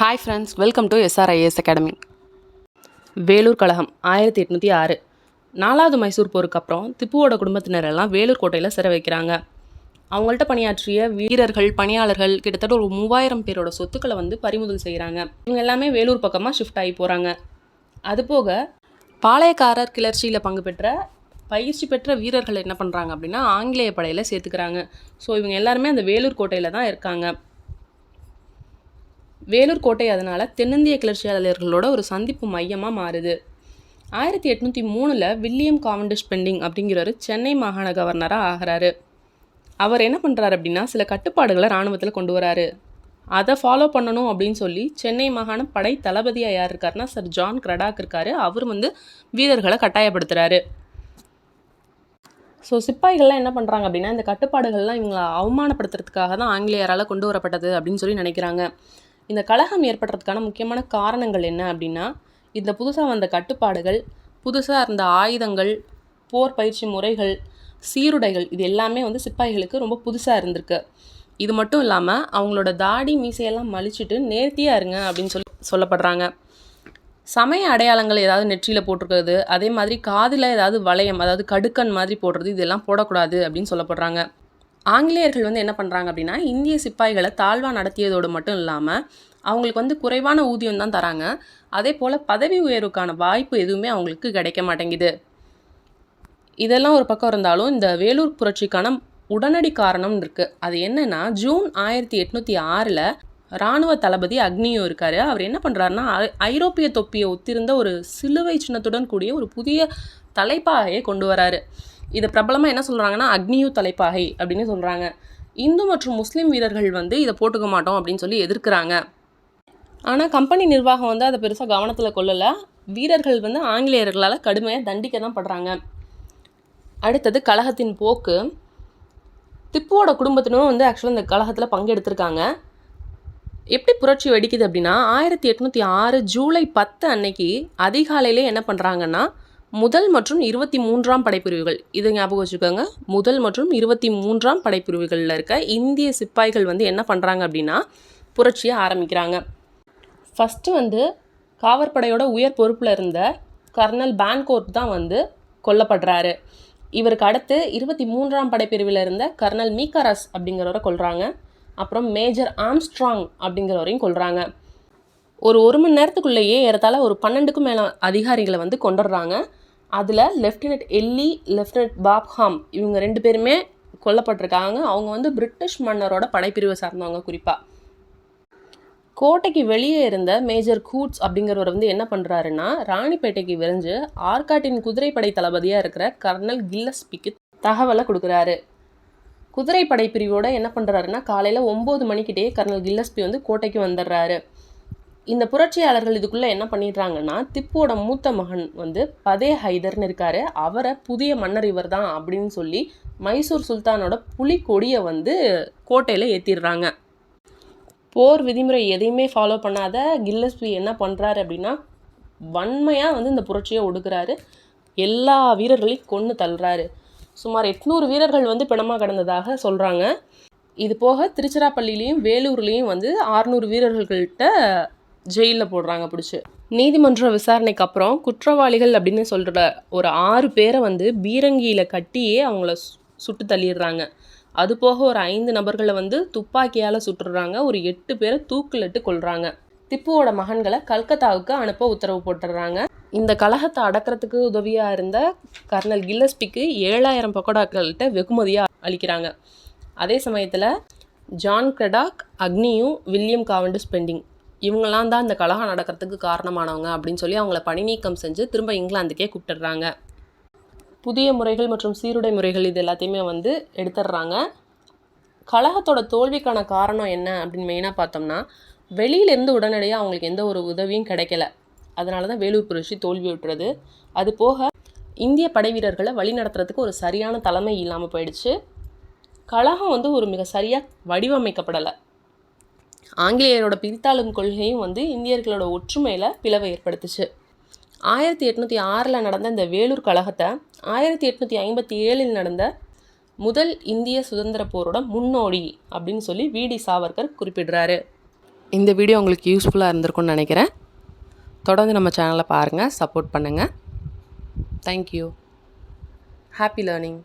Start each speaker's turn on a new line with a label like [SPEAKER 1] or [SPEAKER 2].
[SPEAKER 1] Hi friends welcome to SRIS academy Vellore கழகம் ஆயிரத்தி எட்நூற்றி ஆறு. நாலாவது மைசூர் போருக்கு அப்புறம் திப்புவோட குடும்பத்தினர் எல்லாம் வேலூர் கோட்டையில் சிறை வைக்கிறாங்க. அவங்கள்ட்ட பணியாற்றிய வீரர்கள் பணியாளர்கள் கிட்டத்தட்ட ஒரு மூவாயிரம் பேரோட சொத்துக்களை வந்து பறிமுதல் செய்கிறாங்க இவங்க எல்லாமே வேலூர் பக்கமாக ஷிஃப்ட் ஆகி போகிறாங்க அதுபோக பாளையக்காரர் கிளர்ச்சியில் பங்கு பெற்ற பயிற்சி பெற்ற வீரர்கள் என்ன பண்ணுறாங்க அப்படின்னா ஆங்கிலேய படையில் சேர்த்துக்கிறாங்க. ஸோ இவங்க எல்லாருமே அந்த வேலூர் கோட்டையில் தான் இருக்காங்க. வேலூர் கோட்டை அதனால் தென்னிந்திய கிளர்ச்சியாளர்களோட ஒரு சந்திப்பு மையமாக மாறுது. ஆயிரத்தி எட்நூற்றி மூணில் வில்லியம் காவண்டிஷ் பெண்டிங் அப்படிங்கிறவர் சென்னை மாகாண கவர்னராக ஆகிறாரு. அவர் என்ன பண்ணுறாரு அப்படின்னா சில கட்டுப்பாடுகளை இராணுவத்தில் கொண்டு வராரு. அதை ஃபாலோ பண்ணணும் அப்படின்னு சொல்லி சென்னை மாகாண படை தளபதியாக யார் இருக்காருன்னா சார் ஜான் கிரடாக் இருக்காரு. அவர் வந்து வீரர்களை கட்டாயப்படுத்துகிறாரு ஸோ சிப்பாய்கள்லாம் என்ன பண்ணுறாங்க அப்படின்னா இந்த கட்டுப்பாடுகள்லாம் இவங்களை அவமானப்படுத்துறதுக்காக தான் ஆங்கிலேயரால் கொண்டு வரப்பட்டது அப்படின்னு சொல்லி நினைக்கிறாங்க. இந்த கலகம் ஏற்படுறதுக்கான முக்கியமான காரணங்கள் என்ன அப்படின்னா இந்த புதுசாக வந்த கட்டுப்பாடுகள் புதுசாக இருந்த ஆயுதங்கள் போர் பயிற்சி முறைகள் சீருடைகள் இது எல்லாமே வந்து சிப்பாய்களுக்கு ரொம்ப புதுசாக இருந்திருக்கு. இது மட்டும் இல்லாமல் அவங்களோட தாடி மீசையெல்லாம் மலிச்சிட்டு நேர்த்தியாக இருங்க அப்படின்னு சொல்லி சொல்லப்படுறாங்க. சமய அடையாளங்கள் ஏதாவது நெற்றியில் போட்டிருக்கிறது அதே மாதிரி காதில் ஏதாவது வளையம் அதாவது கடுக்கன் மாதிரி போடுறது இதெல்லாம் போடக்கூடாது அப்படின்னு சொல்லப்படுறாங்க. ஆங்கிலேயர்கள் வந்து என்ன பண்ணுறாங்க அப்படின்னா இந்திய சிப்பாய்களை தாழ்வாக நடத்தியதோடு மட்டும் இல்லாமல் அவங்களுக்கு வந்து குறைவான ஊதியம் தான் தராங்க. அதே போல் பதவி உயர்வுக்கான வாய்ப்பு எதுவுமே அவங்களுக்கு கிடைக்க மாட்டேங்குது. இதெல்லாம் ஒரு பக்கம் இருந்தாலும் இந்த வேலூர் புரட்சிக்கான உடனடி காரணம் இருக்குது அது என்னென்னா ஜூன் ஆயிரத்தி எட்நூற்றி ஆறில் இராணுவ தளபதி அக்னியும் இருக்கார். அவர் என்ன பண்ணுறாருன்னா ஐரோப்பிய தொப்பியை ஒத்திருந்த ஒரு சிலுவை சின்னத்துடன் கூடிய ஒரு புதிய தலைப்பாகையை கொண்டு வராரு. இதை பிரபலமாக என்ன சொல்கிறாங்கன்னா அக்னியு தலைப்பாகை அப்படின்னு சொல்கிறாங்க இந்து மற்றும் முஸ்லீம் வீரர்கள் வந்து இதை போட்டுக்க மாட்டோம் அப்படின்னு சொல்லி எதிர்க்கிறாங்க. ஆனால் கம்பெனி நிர்வாகம் வந்து அதை பெருசாக கவனத்தில் கொள்ளலை. வீரர்கள் வந்து ஆங்கிலேயர்களால் கடுமையாக தண்டிக்க தான் படுறாங்க. அடுத்தது கழகத்தின் போக்கு. திப்புவோட குடும்பத்தினரும் வந்து ஆக்சுவலாக இந்த கழகத்தில் பங்கெடுத்திருக்காங்க. எப்படி புரட்சி வெடிக்குது அப்படின்னா ஆயிரத்தி எட்நூற்றி ஆறு ஜூலை பத்து அன்னைக்கு அதிகாலையிலே என்ன பண்ணுறாங்கன்னா முதல் மற்றும் இருபத்தி மூன்றாம் படைப்பிரிவுகள். இதை ஞாபகம் வச்சுக்கோங்க. முதல் மற்றும் இருபத்தி மூன்றாம் படைப்பிரிவுகளில் இருக்க இந்திய சிப்பாய்கள் வந்து என்ன பண்ணுறாங்க அப்படின்னா புரட்சியை ஆரம்பிக்கிறாங்க. ஃபஸ்ட்டு வந்து காவற்படையோட உயர் பொறுப்பில் இருந்த கர்னல் பேன்கோர்ட் தான் வந்து கொல்லப்படுறாரு. இவருக்கு அடுத்து இருபத்தி மூன்றாம் படைப்பிரிவில் இருந்த கர்னல் மீக்கரஸ் அப்படிங்கிறவரை கொள்கிறாங்க அப்புறம் மேஜர் ஆம்ஸ்ட்ராங் அப்படிங்கிறவரையும் கொள்கிறாங்க ஒரு ஒரு மணி நேரத்துக்குள்ளேயே ஏறத்தாழ ஒரு பன்னெண்டுக்கும் மேலே அதிகாரிகளை வந்து கொண்டுடுறாங்க. அதில் லெஃப்டினன்ட் எல்லி லெஃப்டினன்ட் பாப்ஹாம் இவங்க ரெண்டு பேருமே கொல்லப்பட்டிருக்காங்க. அவங்க வந்து பிரிட்டிஷ் மன்னரோட படைப்பிரிவை சார்ந்தவங்க குறிப்பாக கோட்டைக்கு வெளியே இருந்த மேஜர் கூட்ஸ் அப்படிங்கிறவர் வந்து என்ன பண்ணுறாருன்னா ராணிப்பேட்டைக்கு விரைஞ்சு ஆர்காட்டின் குதிரைப்படை தளபதியாக இருக்கிற கர்னல் கில்லஸ்பிக்கு தகவலை கொடுக்குறாரு. குதிரைப்படை பிரிவோட என்ன பண்ணுறாருன்னா காலையில் ஒம்பது மணிக்கிட்டே கர்னல் கில்லஸ்பி வந்து கோட்டைக்கு வந்துடுறாரு. இந்த புரட்சியாளர்கள் இதுக்குள்ளே என்ன பண்ணிடுறாங்கன்னா திப்புவோட மூத்த மகன் வந்து பதே ஹைதர்னு இருக்காரு. அவரை புதிய மன்னர் இவர் தான் அப்படின்னு சொல்லி மைசூர் சுல்தானோட புலிக்கொடியை வந்து கோட்டையில் ஏற்றிடுறாங்க போர் விதிமுறை எதையுமே ஃபாலோ பண்ணாத கில்லஸ்பி என்ன பண்ணுறாரு அப்படின்னா வன்மையாக வந்து இந்த புரட்சியை ஒடுக்குறாரு. எல்லா வீரர்களையும் கொன்று தள்ளுறாரு. சுமார் எட்நூறு வீரர்கள் வந்து பிணமாக கிடந்ததாக சொல்கிறாங்க இது போக திருச்சிராப்பள்ளியிலையும் வேலூர்லேயும் வந்து ஆறுநூறு வீரர்கள்கிட்ட ஜெயிலில் போடுறாங்க பிடிச்சி. நீதிமன்ற விசாரணைக்கு அப்புறம் குற்றவாளிகள் அப்படின்னு சொல்கிற ஒரு ஆறு பேரை வந்து பீரங்கியில் கட்டியே அவங்கள சு- சுட்டு தள்ளிடுறாங்க. அது போக ஒரு ஐந்து நபர்களை வந்து துப்பாக்கியால் சுட்டுடுறாங்க ஒரு எட்டு பேரை தூக்கிலிட்டு கொள்கிறாங்க திப்புவோட மகன்களை கல்கத்தாவுக்கு அனுப்ப உத்தரவு போட்டுடுறாங்க. இந்த கலகத்தை அடக்கிறதுக்கு உதவியாக இருந்த கர்னல் கில்லஸ்பிக்கு ஏழாயிரம் பக்கோடாக்கள்கிட்ட வெகுமதியாக அளிக்கிறாங்க. அதே சமயத்தில் ஜான் கிரெடாக் அக்னியும் வில்லியம் காவண்டு ஸ்பெண்டிங் இவங்களாம் தான் இந்த கலகம் நடக்கிறதுக்கு காரணமானவங்க அப்படின்னு சொல்லி அவங்கள பணி நீக்கம் செஞ்சு திரும்ப இங்கிலாந்துக்கே கூப்பிட்டுடுறாங்க. புதிய முறைகள் மற்றும் சீருடை முறைகள் இது எல்லாத்தையுமே வந்து எடுத்துடுறாங்க. கழகத்தோட தோல்விக்கான காரணம் என்ன அப்படின்னு மெயினாக பார்த்தோம்னா வெளியிலேருந்து உடனடியாக அவங்களுக்கு எந்த ஒரு உதவியும் கிடைக்கல. அதனால தான் வேலூர் புரட்சி தோல்வி விட்டுறது அது போக இந்திய படை வீரர்களை வழி நடத்துறதுக்கு ஒரு சரியான தலைமை இல்லாமல் போயிடுச்சு. கழகம் வந்து ஒரு மிக சரியாக வடிவமைக்கப்படலை. ஆங்கிலேயரோட பிரித்தாளும் கொள்கையும் வந்து இந்தியர்களோட ஒற்றுமையில் பிளவை ஏற்படுத்துச்சு. ஆயிரத்தி எட்நூற்றி ஆறில் நடந்த இந்த வேலூர் கழகத்தை ஆயிரத்தி எட்நூற்றி ஐம்பத்தி ஏழில் நடந்த முதல் இந்திய சுதந்திர போரோட முன்னோடி அப்படின்னு சொல்லி விடி சாவர்கர் குறிப்பிடுறாரு. இந்த வீடியோ உங்களுக்கு யூஸ்ஃபுல்லாக இருந்திருக்கும்னு நினைக்கிறேன். தொடர்ந்து நம்ம சேனலை பாருங்கள் சப்போர்ட் பண்ணுங்கள் தேங்க்யூ ஹாப்பி லேர்னிங்